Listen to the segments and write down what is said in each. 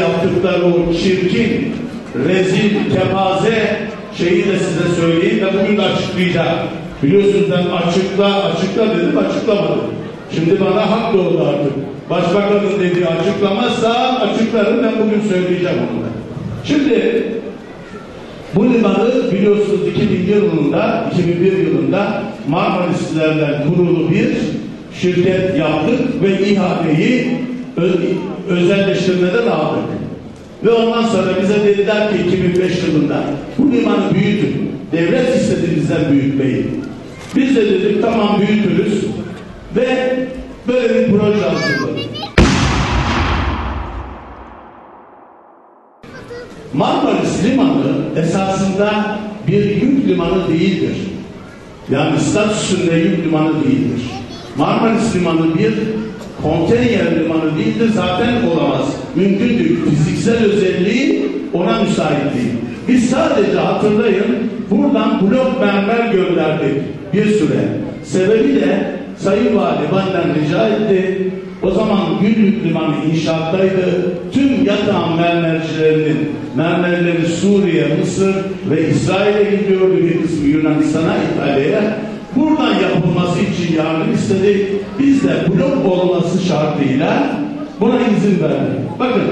yaptıkları o çirkin, rezil, kepaze şeyi de size söyleyeyim ve bugün de açıklayacağım. Biliyorsunuz ben açıkla, açıkla dedim, açıklamadım. Şimdi bana hak doğdu artık. Başbakanın dediği açıklamazsa açıklarım ben bugün söyleyeceğim onu. Şimdi bu limanı biliyorsunuz 2001 yılında, 2001 yılında Marmarislerden kurulu bir şirket yaptık ve ihaleyi ö- özelleştirmeden aldık. Ve ondan sonra bize dediler ki 2005 yılında bu limanı büyütün. Devlet istedi bizden büyütmeyi. Biz de dedik tamam büyütürüz ve böyle bir proje hazırladık. Marmaris Limanı esasında bir yük limanı değildir. Yani statüsünde yük limanı değildir. Marmaris Limanı bir konteyner limanı değildir, zaten olamaz. Mümkün değil. Fiziksel özelliği ona müsait değil. Biz sadece hatırlayın, buradan blok mermer gönderdik bir süre. Sebebi de Sayın Vali benden rica etti. O zaman Güllük Limanı inşaattaydı. Tüm yatağın mermercilerinin mermerleri Suriye, Mısır ve İsrail'e gidiyordu. Bir kısmı Yunanistan'a, İtalya'ya. Buradan yapılması için yardım istedi. De blok olması şartıyla buna izin verdik. Bakın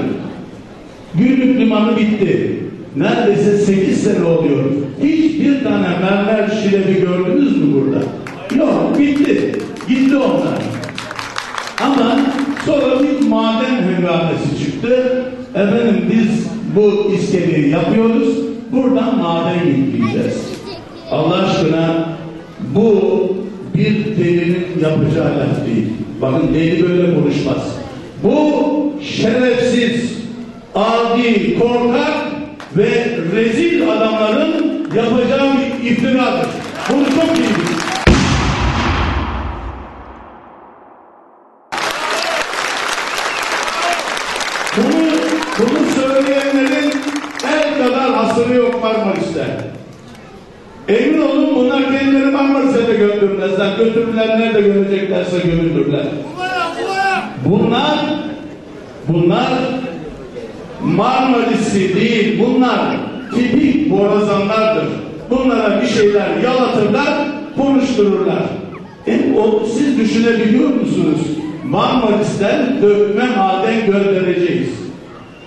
Güllük Limanı bitti. Neredeyse 8 sene oluyor. Hiçbir tane mermer şilebi gördünüz mü burada? Yok, bitti. Gitti onlar. Ama sonra bir maden hüngamesi çıktı. Efendim biz bu iskeleyi yapıyoruz. Buradan maden yükleyeceğiz. Allah aşkına bu bir delinin yapacağı laf değil. Bakın deli böyle konuşmaz. Bu şerefsiz, adi, korkak ve rezil adamların yapacağı bir iftiradır. Bunu çok iyi bilin. Bunu, bunu söyleyenlerin el kadar hasırı yok Marmaris'te. Emin olun kendileri Marmaris'e de götürmezler. Götürürler nerede göreceklerse götürürler. Bunlar bunlar Marmaris'i değil bunlar tipik borazanlardır. Bunlara bir şeyler yalatırlar, konuştururlar. E, o, siz düşünebiliyor musunuz? Marmaris'ten dökme maden göndereceğiz.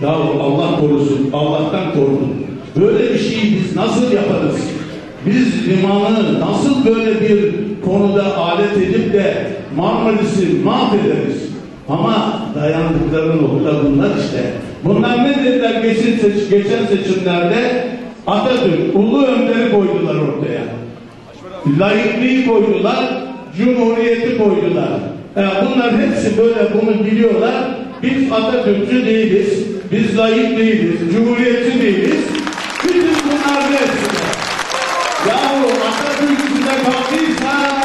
Ya Allah korusun, Allah'tan korkun. Böyle bir şeyi biz nasıl yaparız? Biz limanı nasıl böyle bir konuda alet edip de Marmaris'i mahvederiz? Ama dayandıkları nokta bunlar işte. Bunlar ne dediler geçen, seç, geçen seçimlerde? Atatürk, Ulu Önder'i koydular ortaya. Laikliği koydular, Cumhuriyeti koydular. Yani bunlar hepsi böyle bunu biliyorlar. Biz Atatürkçü değiliz, biz layık değiliz, Cumhuriyetçi değiliz. Bütün bunlar hepsi. Yahu Atatürk size kaldıysa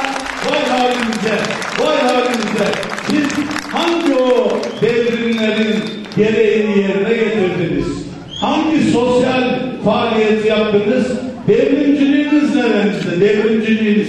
vay halimize, vay halimize. Siz hangi o devrimlerin gereğini yerine getirdiniz? Hangi sosyal faaliyet yaptınız? Devrimciliğiniz nerenizde? Devrimciliğiniz